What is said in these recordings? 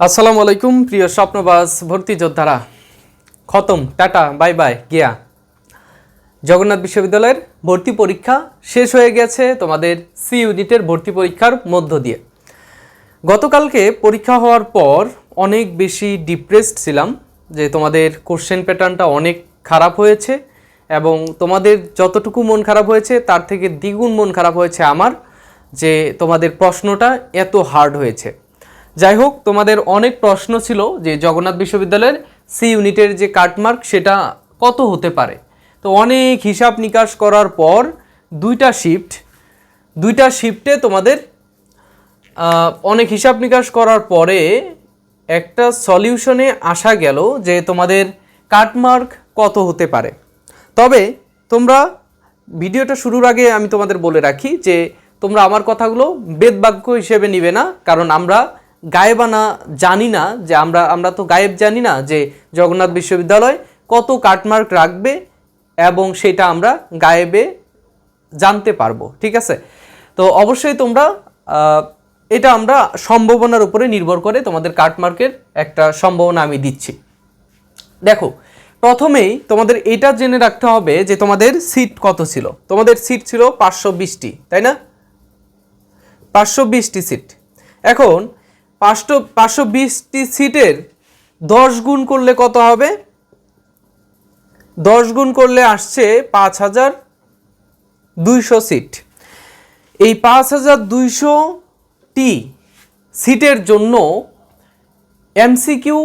আসসালামু আলাইকুম, প্রিয় স্বপ্নবাস ভর্তি যোদ্ধারা। খতম, টাটা, বাই বাই, গিয়া। জগন্নাথ বিশ্ববিদ্যালয়ের ভর্তি পরীক্ষা শেষ হয়ে গেছে, তোমাদের সি ইউনিটের ভর্তি পরীক্ষার মধ্য দিয়ে। গতকালকে পরীক্ষা হওয়ার পর অনেক বেশি ডিপ্রেসড ছিলাম, যে তোমাদের কোশ্চেন প্যাটার্নটা অনেক খারাপ হয়েছে এবং তোমাদের যতটুকু মন খারাপ হয়েছে, তার থেকে দ্বিগুণ মন খারাপ হয়েছে আমার, যে তোমাদের প্রশ্নটা এত হার্ড হয়েছে। যাই হোক তোমাদের অনেক প্রশ্ন ছিল যে জগন্নাথ বিশ্ববিদ্যালয়ের সি ইউনিটের যে কাটমার্ক, সেটা কত হতে পারে? তো অনেক হিসাব নিকাশ করার পর দুইটা শিফট দুইটা শিফটে তোমাদের অনেক হিসাব নিকাশ করার পরে একটা সলিউশনে আসা গেল যে তোমাদের কাটমার্ক কত হতে পারে। তবে তোমরা, ভিডিওটা শুরুর আগে আমি তোমাদের বলে রাখি যে তোমরা আমার কথাগুলো বেদবাক্য হিসেবে নিবে না, কারণ আমরা গায়েবানা জানি না যে আমরা আমরা তো গায়েব জানি না যে জগন্নাথ বিশ্ববিদ্যালয় কত কাটমার্ক রাখবে এবং সেটা আমরা গায়েবে জানতে পারব, ঠিক আছে? তো অবশ্যই তোমরা এটা আমরা সম্ভাবনার উপরে নির্ভর করে তোমাদের কাটমার্কের একটা সম্ভাবনা আমি দিচ্ছি। দেখো, প্রথমেই তোমাদের এটা জেনে রাখতে হবে যে তোমাদের সিট কত ছিল। তোমাদের সিট ছিল পাঁচশো বিশটি, তাই না? পাঁচশো বিশটি সিট। এখন পাঁচশো পাঁচশো বিশটি সিটের দশ গুণ করলে কত হবে? দশ গুণ করলে আসছে পাঁচ হাজার দুইশো সিট। এই পাঁচ হাজার দুইশোটি সিটের জন্য এমসিকিউ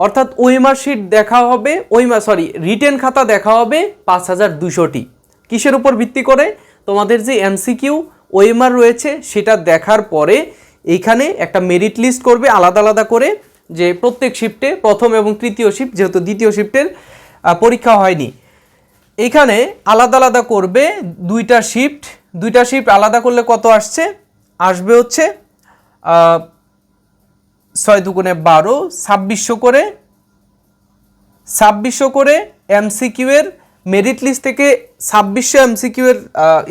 অর্থাৎ ওয়েমার শিট দেখা হবে ওইমা সরি রিটেন খাতা দেখা হবে পাঁচ হাজার দুশোটি কিসের উপর ভিত্তি করে? তোমাদের যে এমসিকিউ ওয়েমার রয়েছে সেটা দেখার পরে এইখানে একটা মেরিট লিস্ট করবে আলাদা আলাদা করে যে প্রত্যেক শিফটে প্রথম এবং তৃতীয় শিফট যেহেতু দ্বিতীয় শিফটের পরীক্ষা হয়নি। এখানে আলাদা আলাদা করবে দুইটা শিফট দুইটা শিফট আলাদা করলে কত আসছে? আসবে হচ্ছে ছয় দুগুণে বারো, ছাব্বিশশো করে। ছাব্বিশশো করে এমসিকিউ এর মেরিট লিস্ট থেকে ছাব্বিশশো এমসিকিউ এর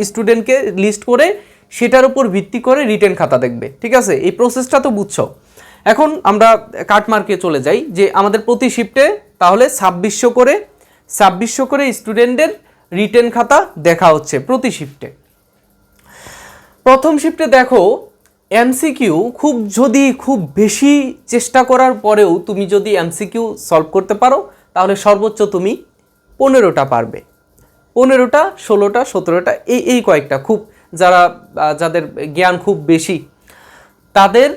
স্টুডেন্টকে লিস্ট করে সেটার উপর ভিত্তি করে রিটেন খাতা দেখবে, ঠিক আছে? এই প্রসেসটা তো বুঝছ। এখন আমরা কাটমার্কে চলে যাই, যে আমাদের প্রতি শিফটে তাহলে ছাব্বিশশো করে ছাব্বিশশো করে স্টুডেন্টদের রিটেন খাতা দেখা হচ্ছে প্রতি শিফটে প্রথম শিফটে দেখো এমসিকিউ খুব যদি খুব বেশি চেষ্টা করার পরেও তুমি যদি এমসিকিউ সলভ করতে পারো, তাহলে সর্বোচ্চ তুমি পনেরোটা পারবে। পনেরোটা, ষোলোটা, সতেরোটা, এই এই কয়েকটা খুব যারা যাদের জ্ঞান খুব বেশি, তাদের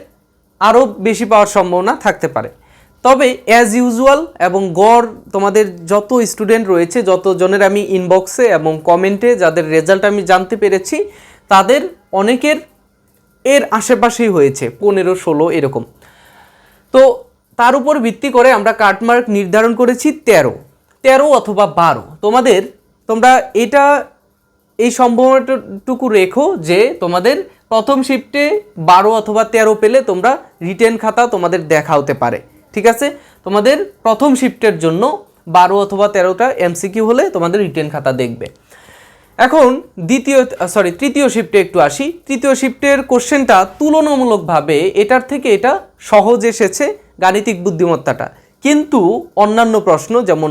আরও বেশি পাওয়ার সম্ভাবনা থাকতে পারে। তবে অ্যাজ ইউজুয়াল এবং গড় তোমাদের যত স্টুডেন্ট রয়েছে যত জনের আমি ইনবক্সে এবং কমেন্টে যাদের রেজাল্ট আমি জানতে পেরেছি, তাদের অনেকের এর আশেপাশেই হয়েছে, পনেরো, ষোলো এরকম। তো তার উপর ভিত্তি করে আমরা কাটমার্ক নির্ধারণ করেছি তেরো তেরো অথবা বারো। তোমাদের, তোমরা এটা এই সম্ভাবনাটুকু রেখো যে তোমাদের প্রথম শিফটে বারো অথবা তেরো পেলে তোমরা রিটেন খাতা তোমাদের দেখা হতে পারে, ঠিক আছে? তোমাদের প্রথম শিফটের জন্য বারো অথবা তেরোটা এমসিকিউ হলে তোমাদের রিটেন খাতা দেখবে। এখন দ্বিতীয় সরি তৃতীয় শিফটে একটু আসি। তৃতীয় শিফটের কোশ্চেনটা তুলনামূলকভাবে এটার থেকে এটা সহজ এসেছে গাণিতিক বুদ্ধিমত্তাটা। কিন্তু অন্যান্য প্রশ্ন যেমন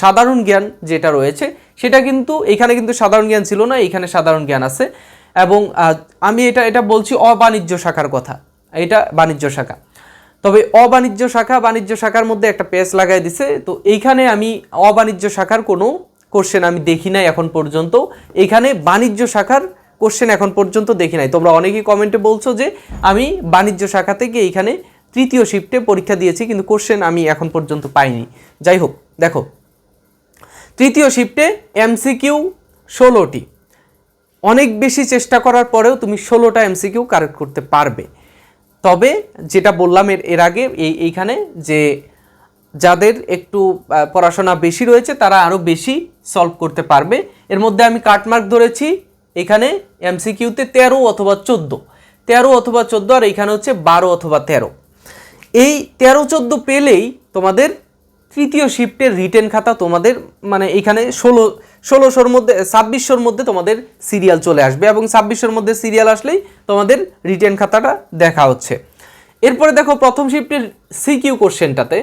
সাধারণ জ্ঞান যেটা রয়েছে সেটা কিন্তু এখানে কিন্তু সাধারণ জ্ঞান ছিল না, এখানে সাধারণ জ্ঞান আছে। এবং আমি এটা এটা বলছি অবাণিজ্য শাখার কথা। এটা বাণিজ্য শাখা। তবে অবাণিজ্য শাখা, বাণিজ্য শাখার মধ্যে একটা পেজ লাগাই দিছে। তো এইখানে আমি অবাণিজ্য শাখার কোনো কোশ্চেন আমি দেখি নাই এখন পর্যন্ত। এখানে বাণিজ্য শাখার কোশ্চেন এখন পর্যন্ত দেখি নাই। তোমরা অনেকেই কমেন্টে বলছো যে, আমি বাণিজ্য শাখা থেকে এইখানে তৃতীয় শিফটে পরীক্ষা দিয়েছি, কিন্তু কোশ্চেন আমি এখন পর্যন্ত পাইনি। যাই হোক, দেখো। তৃতীয় শিফটে এমসিকিউ ষোলোটি। অনেক বেশি চেষ্টা করার পরেও তুমি ষোলোটা এমসিকিউ কারেক্ট করতে পারবে। তবে যেটা বললাম এর এর আগে এই, এইখানে যে যাদের একটু পড়াশোনা বেশি রয়েছে তারা আরও বেশি সলভ করতে পারবে। এর মধ্যে আমি কাটমার্ক ধরেছি, এখানে এমসিকিউতে তেরো অথবা চোদ্দ। তেরো অথবা চোদ্দ আর এখানে হচ্ছে বারো অথবা তেরো। এই তেরো চোদ্দ পেলেই তোমাদের তৃতীয় শিফটের রিটেন খাতা তোমাদের মানে এখানে ষোলো, ষোলোশোর মধ্যে, ছাব্বিশশোর মধ্যে তোমাদের সিরিয়াল চলে আসবে এবং ছাব্বিশশোর মধ্যে সিরিয়াল আসলেই তোমাদের রিটেন খাতাটা দেখা হচ্ছে। এরপরে দেখো প্রথম শিফটের সিকিউ কোশ্চেনটাতে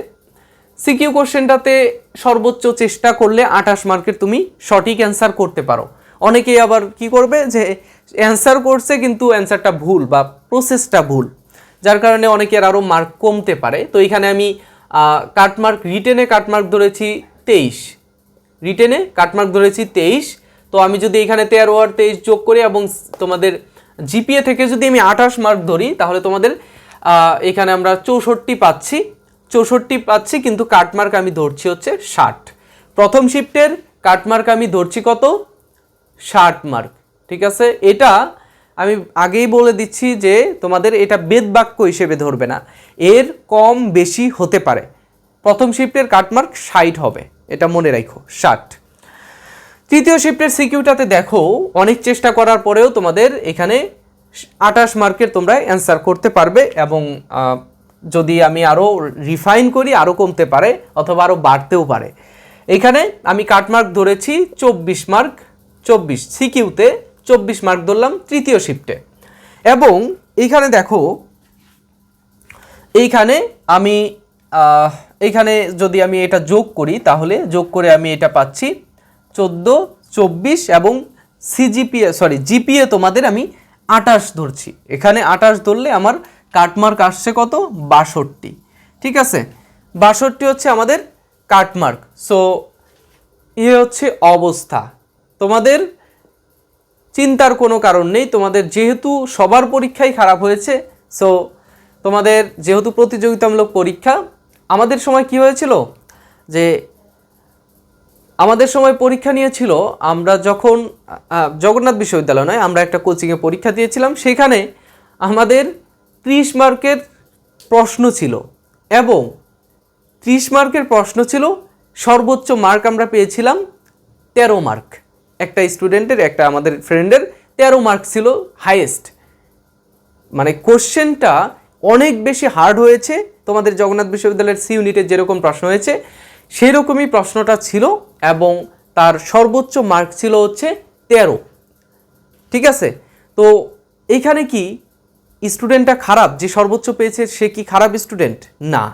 সিকিউ কোশ্চেনটাতে সর্বোচ্চ চেষ্টা করলে আঠাশ মার্কের তুমি সঠিক অ্যান্সার করতে পারো। অনেকেই আবার কি করবে যে অ্যান্সার করছে কিন্তু অ্যান্সারটা ভুল বা প্রসেসটা ভুল। যার কারণে অনেকের আরও মার্ক কমতে পারে। তো এখানে আমি কাটমার্ক, রিটেনে কাটমার্ক ধরেছি তেইশ। রিটেনে কাটমার্ক ধরেছি তেইশ। তো আমি যদি এখানে তেরো আর তেইশ যোগ করি এবং তোমাদের জিপিএ থেকে যদি আমি আঠাশ মার্ক ধরি, তাহলে তোমাদের এখানে আমরা চৌষট্টি পাচ্ছি। চৌষট্টি পাচ্ছি, কিন্তু কাটমার্ক আমি ধরছি হচ্ছে ষাট। প্রথম শিফটের কাটমার্ক আমি ধরছি কত? ষাট মার্ক ঠিক আছে? এটা আমি আগেই বলে দিচ্ছি যে তোমাদের এটা বেদ বাক্য হিসেবে ধরবে না। এর কম বেশি হতে পারে। প্রথম শিফটের কাটমার্ক ষাট হবে। এটা মনে রাখো, ষাট। তৃতীয় শিফটের সিকিউটাতে দেখো, অনেক চেষ্টা করার পরেও তোমাদের এখানে আঠাশ মার্কের তোমরা অ্যান্সার করতে পারবে এবং যদি আমি আরও রিফাইন করি আরও কমতে পারে অথবা আরও বাড়তেও পারে। এখানে আমি কাটমার্ক ধরেছি চব্বিশ মার্ক, চব্বিশ। সিকিউতে চব্বিশ মার্ক ধরলাম তৃতীয় শিফটে এবং এইখানে দেখো, এইখানে আমি এইখানে যদি আমি এটা যোগ করি, তাহলে যোগ করে আমি এটা পাচ্ছি চোদ্দ, চব্বিশ এবং সিজিপিএ সরি জিপিএ তোমাদের আমি আটাশ ধরছি। এখানে আটাশ ধরলে আমার কাটমার্ক আসছে কত? বাষট্টি। ঠিক আছে? বাষট্টি হচ্ছে আমাদের কাটমার্ক। সো এ হচ্ছে অবস্থা। তোমাদের চিন্তার কোনো কারণ নেই। তোমাদের যেহেতু সবার পরীক্ষাই খারাপ হয়েছে সো তোমাদের যেহেতু প্রতিযোগিতামূলক পরীক্ষা, আমাদের সময় কি হয়েছিল? যে আমাদের সময় পরীক্ষা নিয়েছিল, আমরা যখন জগন্নাথ বিশ্ববিদ্যালয় নয়, আমরা একটা কোচিংয়ে পরীক্ষা দিয়েছিলাম, সেখানে আমাদের ত্রিশ মার্কের প্রশ্ন ছিল এবং ত্রিশ মার্কের প্রশ্ন ছিল সর্বোচ্চ মার্ক আমরা পেয়েছিলাম তেরো মার্ক। একটা স্টুডেন্টের একটা আমাদের ফ্রেন্ডের তেরো মার্ক ছিল হাইয়েস্ট মানে কোশ্চেনটা অনেক বেশি হার্ড হয়েছে। তোমাদের জগন্নাথ বিশ্ববিদ্যালয়ের সি ইউনিটের যেরকম প্রশ্ন হয়েছে সেই রকমই প্রশ্নটা ছিল এবং তার সর্বোচ্চ মার্ক ছিল হচ্ছে তেরো। ঠিক আছে? তো এইখানে কি স্টুডেন্টটা খারাপ? যে সর্বোচ্চ পেয়েছে, সে কি খারাপ স্টুডেন্ট না।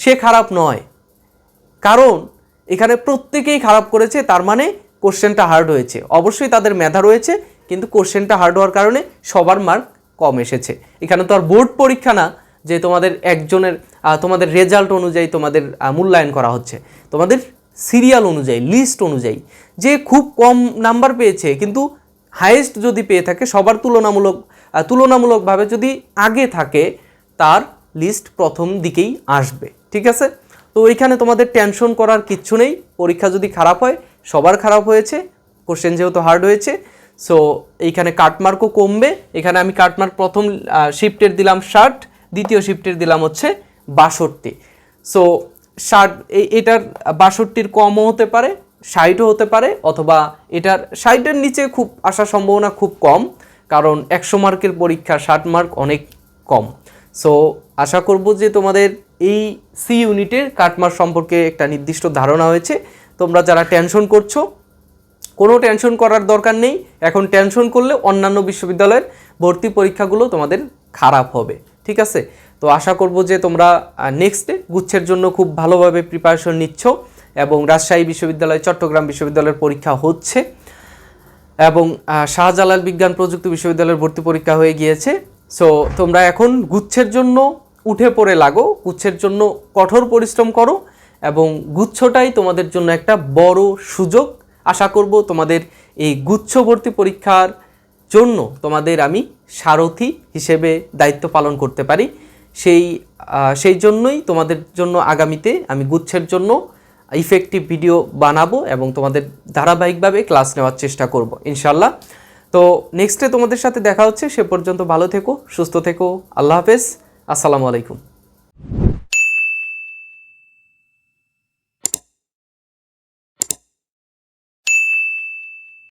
সে খারাপ নয়। কারণ এখানে প্রত্যেকেই খারাপ করেছে, তার মানে কোশ্চেনটা হার্ড হয়েছে। অবশ্যই তাদের মেধা রয়েছে, কিন্তু কোশ্চেনটা হার্ড হওয়ার কারণে সবার মার্ক কম এসেছে। এখানে তো আর বোর্ড পরীক্ষা না, যে তোমাদের একজনের তোমাদের রেজাল্ট অনুযায়ী তোমাদের মূল্যায়ন করা হচ্ছে। তোমাদের সিরিয়াল অনুযায়ী লিস্ট অনুযায়ী, যে খুব কম নাম্বার পেয়েছে, কিন্তু হাইয়েস্ট যদি পেয়ে থাকে, সবার তুলনামূলক তুলনামূলকভাবে যদি আগে থাকে, তার লিস্ট প্রথম দিকেই আসবে। ঠিক আছে? তো এখানে তোমাদের টেনশন করার কিচ্ছু নেই, পরীক্ষা যদি খারাপ হয় সবার খারাপ হয়েছে কোশ্চেন যেহেতু হার্ড হয়েছে সো এইখানে কাটমার্কও কমবে, এখানে আমি কাটমার্ক প্রথম শিফটের দিলাম ষাট, দ্বিতীয় শিফটের দিলাম হচ্ছে বাষট্টি। সো ষাট এটার বাষট্টির কমও হতে পারে, ষাটও হতে পারে, অথবা এটার ষাটের নিচে খুব আসার সম্ভাবনা খুব কম, কারণ একশো মার্কের পরীক্ষা ষাট মার্ক অনেক কম। সো আশা করব যে তোমাদের এই সি ইউনিটের কাটমার্ক সম্পর্কে একটা নির্দিষ্ট ধারণা হয়েছে। তোমরা যারা টেনশন করছ, কোনো টেনশন করার দরকার নেই। এখন টেনশন করলে অন্যান্য বিশ্ববিদ্যালয়ের ভর্তি পরীক্ষাগুলো তোমাদের খারাপ হবে, ঠিক আছে? তো আশা করব যে তোমরা নেক্সটে গুচ্ছের জন্য খুব ভালোভাবে প্রিপারেশন নিচ্ছ এবং রাজশাহী বিশ্ববিদ্যালয়, চট্টগ্রাম বিশ্ববিদ্যালয়ের পরীক্ষা হচ্ছে এবং শাহজালাল বিজ্ঞান প্রযুক্তি বিশ্ববিদ্যালয়ের ভর্তি পরীক্ষা হয়ে গিয়েছে। সো তোমরা এখন গুচ্ছের জন্য উঠে পড়ে লাগো, গুচ্ছের জন্য কঠোর পরিশ্রম করো এবং গুচ্ছটাই তোমাদের জন্য একটা বড় সুযোগ। আশা করব তোমাদের এই গুচ্ছ ভর্তি পরীক্ষার জন্য তোমাদের আমি সারথি হিসেবে দায়িত্ব পালন করতে পারি। সেই সেই জন্যই তোমাদের জন্য আগামীতে আমি গুচ্ছের জন্য ইফেক্টিভ ভিডিও বানাবো এবং তোমাদের ধারাবাহিকভাবে ক্লাস নেওয়ার চেষ্টা করব ইনশাল্লাহ তো নেক্সটে তোমাদের সাথে দেখা হচ্ছে, সে পর্যন্ত ভালো থেকো, সুস্থ থেকো, আল্লাহ হাফেজ, আসসালামু আলাইকুম।